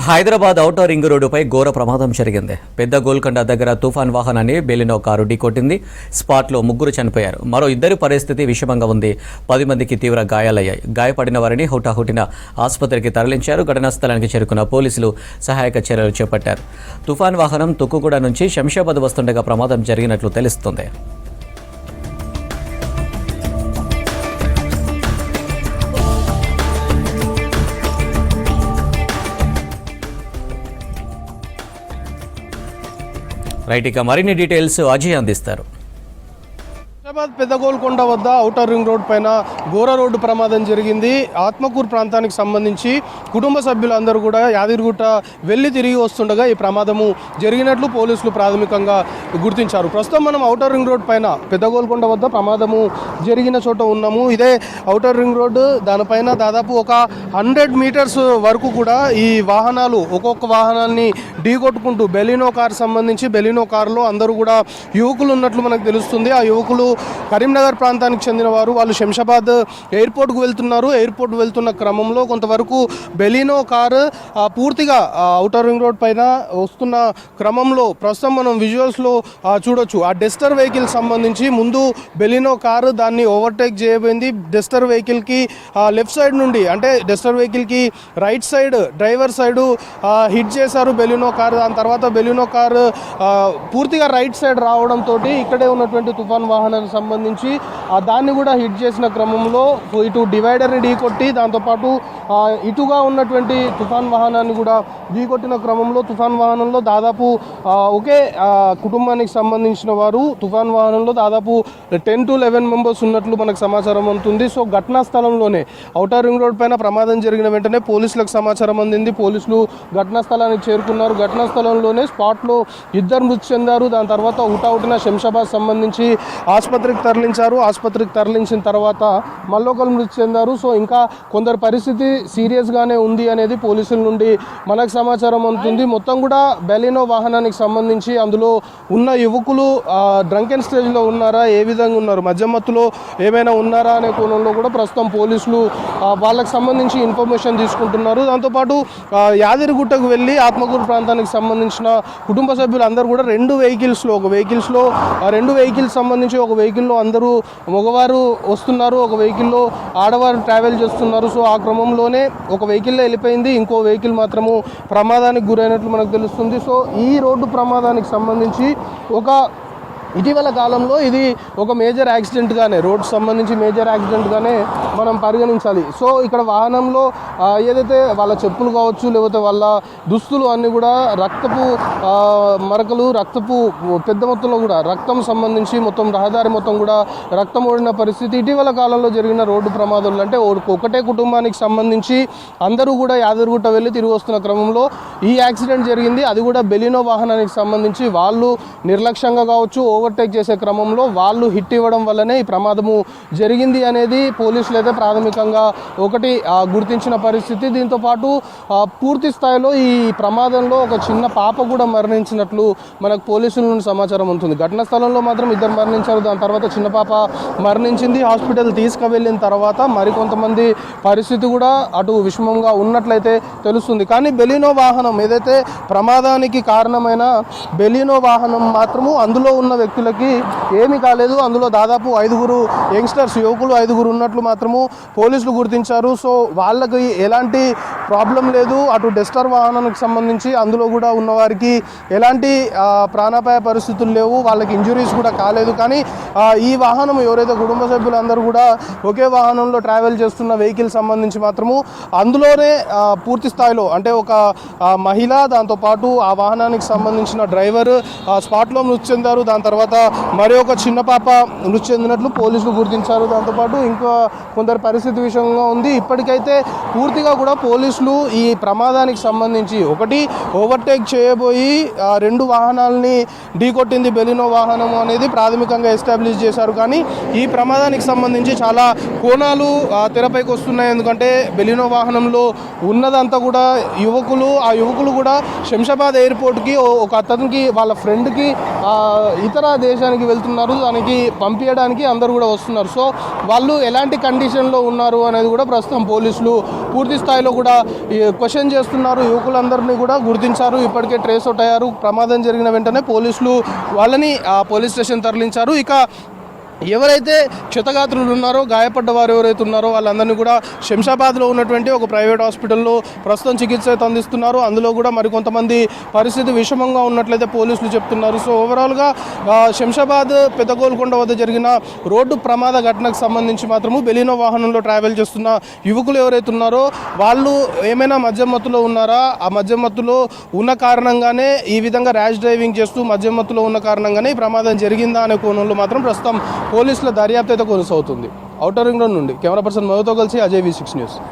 Hyderabad outer ring రోడ్డుపై ఘోర ప్రమాదం జరిగింది. పెద్ద గోల్కొండ దగ్గర తుఫాన్ వాహనాన్ని బేలిన కారు ఢీకొట్టింది. స్పాట్లో ముగ్గురు చనిపోయారు. మరో ఇద్దరి పరిస్థితి విషమంగా ఉంది. పది మందికి తీవ్ర గాయాలయ్యాయి. గాయపడిన వారిని హుటాహుటిన ఆసుపత్రికి తరలించారు. ఘటనా స్థలానికి చేరుకున్న పోలీసులు సహాయక చర్యలు చేపట్టారు. తుఫాన్ వాహనం తుక్కుగూడ నుంచి శంషాబాద్ వస్తుండగా ప్రమాదం జరిగినట్లు తెలుస్తుంది. రైట్ ఇక మరిన్ని డీటెయిల్స్ అజయ్ అందిస్తారు. హైదరాబాద్ పెద్ద గోల్కొండ వద్ద ఔటర్ రింగ్ రోడ్ పైన ఘోర రోడ్డు ప్రమాదం జరిగింది. ఆత్మకూరు ప్రాంతానికి సంబంధించి కుటుంబ సభ్యులందరూ కూడా యాదగిరిగుట్ట వెళ్ళి తిరిగి వస్తుండగా ఈ ప్రమాదము జరిగినట్లు పోలీసులు ప్రాథమికంగా గుర్తించారు. ప్రస్తుతం మనం ఔటర్ రింగ్ రోడ్ పైన పెద్ద గోల్కొండ వద్ద ప్రమాదము జరిగిన చోట ఉన్నాము. ఇదే ఔటర్ రింగ్ రోడ్డు దానిపైన దాదాపు ఒక హండ్రెడ్ మీటర్స్ వరకు కూడా ఈ వాహనాలు ఒక్కొక్క వాహనాన్ని ఢీకొట్టుకుంటూ బెలినో కార్ సంబంధించి బెలినో కారులో అందరూ కూడా యువకులు ఉన్నట్లు మనకు తెలుస్తుంది. ఆ యువకులు కరీంనగర్ ప్రాంతానికి చెందిన వారు వాళ్ళు శంషాబాద్ ఎయిర్పోర్ట్కు వెళ్తున్నారు. ఎయిర్పోర్ట్ వెళ్తున్న క్రమంలో కొంతవరకు బెలినో కారు పూర్తిగా అవుటర్ ఔటర్ రింగ్ రోడ్ పైన వస్తున్న క్రమంలో ప్రస్తుతం మనం విజువల్స్లో చూడొచ్చు. ఆ డెస్టర్ వెహికల్ సంబంధించి ముందు బెలినో కారు దాన్ని ఓవర్టేక్ చేయబోయింది. డెస్టర్ వెహికల్కి లెఫ్ట్ సైడ్ నుండి అంటే డెస్టర్ వెహికల్కి right side driver side hit చేశారు బెలినో కారు. దాని తర్వాత బెలినో కారు పూర్తిగా రైట్ సైడ్ రావడంతో ఇక్కడే ఉన్నటువంటి తుఫాన్ వాహనానికి సంబంధించి దాన్ని కూడా హిట్ చేసిన క్రమంలో ఇటు డివైడర్ని ఢీకొట్టి దాంతోపాటు ఇటుగా ఉన్నటువంటి తుఫాన్ వాహనాన్ని కూడా ఢీకొట్టిన క్రమంలో తుఫాన్ వాహనంలో దాదాపు ఒకే కుటుంబానికి సంబంధించిన వారు తుఫాన్ వాహనంలో దాదాపు టెన్ టు లెవెన్ మెంబర్స్ ఉన్నట్లు మనకు సమాచారం అందుతుంది. సో ఘటనా స్థలంలోనే ఔటర్ రింగ్ రోడ్ పైన ప్రమాదం జరిగిన వెంటనే పోలీసులకు సమాచారం అందింది. పోలీసులు ఘటనా స్థలానికి చేరుకున్నారు. ఘటనా స్థలంలోనే స్పాట్లో ఇద్దరు మృతి చెందారు. దాని తర్వాత హుటాహుటిన శంషాబాద్ సంబంధించి ఆసుపత్రికి తరలించారు. ఆసుపత్రికి తరలించిన తర్వాత మల్లోకలు మృతి చెందారు. సో ఇంకా కొందరి పరిస్థితి సీరియస్గానే ఉంది అనేది పోలీసుల నుండి మనకు సమాచారం అందుతుంది. మొత్తం కూడా బెలినో వాహనానికి సంబంధించి అందులో ఉన్న యువకులు డ్రంకెన్ స్టేజ్లో ఉన్నారా? ఏ విధంగా ఉన్నారు? మధ్యమత్తులో ఏమైనా ఉన్నారా అనే కోణంలో కూడా ప్రస్తుతం పోలీసులు వాళ్ళకు సంబంధించి ఇన్ఫర్మేషన్ తీసుకుంటున్నారు. దాంతోపాటు యాదిరిగుట్టకు యాదగిరిగుట్టకు వెళ్ళి ఆత్మకూరు ప్రాంతానికి సంబంధించిన కుటుంబ సభ్యులు అందరూ కూడా రెండు వెహికల్స్లో ఒక వెహికల్స్లో రెండు వెహికల్స్ సంబంధించి ఒక వెహికల్ వెహికల్లో అందరూ మగవారు వస్తున్నారు ఒక వెహికల్లో ఆడవారు ట్రావెల్ చేస్తున్నారు. సో ఆ క్రమంలోనే ఒక వెహికల్లో వెళ్ళిపోయింది. ఇంకో వెహికల్ మాత్రము ప్రమాదానికి గురైనట్లు మనకు తెలుస్తుంది. సో ఈ రోడ్డు ప్రమాదానికి సంబంధించి ఒక ఇటీవల కాలంలో ఇది ఒక మేజర్ యాక్సిడెంట్గానే రోడ్ సంబంధించి మేజర్ యాక్సిడెంట్గానే మనం పరిగణించాలి. సో ఇక్కడ వాహనంలో ఏదైతే వాళ్ళ చెప్పులు కావచ్చు లేకపోతే వాళ్ళ దుస్తులు అన్నీ కూడా రక్తపు మరకలు రక్తపు పెద్ద మొత్తంలో కూడా రక్తం సంబంధించి మొత్తం రహదారి మొత్తం కూడా రక్తం ఓడిన పరిస్థితి. ఇటీవల కాలంలో జరిగిన రోడ్డు ప్రమాదాలు అంటే ఒకటే కుటుంబానికి సంబంధించి అందరూ కూడా యాదగిరిగుట్ట వెళ్ళి తిరిగి వస్తున్న క్రమంలో ఈ యాక్సిడెంట్ జరిగింది. అది కూడా బెలినో వాహనానికి సంబంధించి వాళ్ళు నిర్లక్ష్యంగా కావచ్చు ఓవర్టేక్ చేసే క్రమంలో వాళ్ళు హిట్ ఇవ్వడం వల్లనే ఈ ప్రమాదము జరిగింది అనేది పోలీసులు అయితే ప్రాథమికంగా ఒకటి గుర్తించిన పరిస్థితి. దీంతో పాటు పూర్తి స్థాయిలో ఈ ప్రమాదంలో ఒక చిన్న పాప కూడా మరణించినట్లు మనకు పోలీసుల నుండి సమాచారం ఉంటుంది. ఘటనా స్థలంలో మాత్రం ఇద్దరు మరణించారు. దాని తర్వాత చిన్న పాప మరణించింది. హాస్పిటల్ తీసుకువెళ్ళిన తర్వాత మరికొంతమంది పరిస్థితి కూడా అటు విషమంగా ఉన్నట్లయితే తెలుస్తుంది. కానీ బెలినో వాహనం ఏదైతే ప్రమాదానికి కారణమైన బెలినో వాహనం మాత్రము అందులో ఉన్న వ్యక్తులకి ఏమీ కాలేదు. అందులో దాదాపు ఐదుగురు యంగ్స్టర్స్ యువకులు ఐదుగురు ఉన్నట్లు మాత్రము పోలీసులు గుర్తించారు. సో వాళ్ళకి ఎలాంటి ప్రాబ్లం లేదు. అటు డెస్టర్ వాహనానికి సంబంధించి అందులో కూడా ఉన్నవారికి ఎలాంటి ప్రాణాపాయ పరిస్థితులు లేవు. వాళ్ళకి ఇంజురీస్ కూడా కాలేదు. కానీ ఈ వాహనం ఎవరైతే కుటుంబ సభ్యులందరూ కూడా ఒకే వాహనంలో ట్రావెల్ చేస్తున్న వెహికల్ సంబంధించి మాత్రము అందులోనే పూర్తి స్థాయిలో అంటే ఒక మహిళ దాంతోపాటు ఆ వాహనానికి సంబంధించిన డ్రైవర్ స్పాట్లో మృతి చెందారు. దాని తర్వాత మరి ఒక చిన్న పాప మృతి చెందినట్లు పోలీసులు గుర్తించారు. దాంతోపాటు ఇంకా కొందరు పరిస్థితి విషయంగా ఉంది. ఇప్పటికైతే పూర్తిగా కూడా పోలీసులు ఈ ప్రమాదానికి సంబంధించి ఒకటి ఓవర్టేక్ చేయబోయి రెండు వాహనాలని ఢీకొట్టింది బెలినో వాహనం అనేది ప్రాథమికంగా ఎస్టాబ్లిష్ చేశారు. కానీ ఈ ప్రమాదానికి సంబంధించి చాలా కోణాలు తెరపైకి వస్తున్నాయి. ఎందుకంటే బెలినో వాహనంలో ఉన్నదంతా కూడా యువకులు ఆ యువకులు కూడా శంషాబాద్ ఎయిర్పోర్ట్కి ఒక అతనికి వాళ్ళ ఫ్రెండ్కి ఇతర దేశానికి వెళ్తున్నారు. దానికి పంపించడానికి అందరూ కూడా వస్తున్నారు. సో వాళ్ళు ఎలాంటి కండిషన్లో ఉన్నారు అనేది కూడా ప్రస్తుతం పోలీసులు పూర్తి స్థాయిలో కూడా క్వశ్చన్ చేస్తున్నారు యువకులందరినీ కూడా గుర్తించారు. ఇప్పటికే ట్రేస్ అవుట్ అయ్యారు ప్రమాదం జరిగిన వెంటనే పోలీసులు వాళ్ళని ఆ పోలీస్ స్టేషన్ తరలించారు. ఇక ఎవరైతే క్షతగాత్రులు ఉన్నారో గాయపడ్డ వారు ఎవరైతే ఉన్నారో వాళ్ళందరినీ కూడా శంషాబాద్లో ఉన్నటువంటి ఒక ప్రైవేట్ హాస్పిటల్లో ప్రస్తుతం చికిత్స అందిస్తున్నారు. అందులో కూడా మరికొంతమంది పరిస్థితి విషమంగా ఉన్నట్లయితే పోలీసులు చెప్తున్నారు. సో ఓవరాల్గా శంషాబాద్ పెద్దగోల్కొండ వద్ద జరిగిన రోడ్డు ప్రమాద ఘటనకు సంబంధించి మాత్రము బెలినో వాహనంలో ట్రావెల్ చేస్తున్న యువకులు ఎవరైతే ఉన్నారో వాళ్ళు ఏమైనా మద్యమత్తులో ఉన్నారా? ఆ మద్యమత్తులో ఉన్న కారణంగానే ఈ విధంగా ర్యాష్ డ్రైవింగ్ చేస్తూ మద్యమత్తులో ఉన్న కారణంగానే ఈ ప్రమాదం జరిగిందా అనే కోణంలో మాత్రం ప్రస్తుతం పోలీసుల దర్యాప్తు అయితే కొనసాగుతుంది. ఔటర్ రింగ్ రోడ్ నుండి. కెమెరా పర్సన్ మధుతో కలిసి అజయ్ వి సిక్స్ న్యూస్.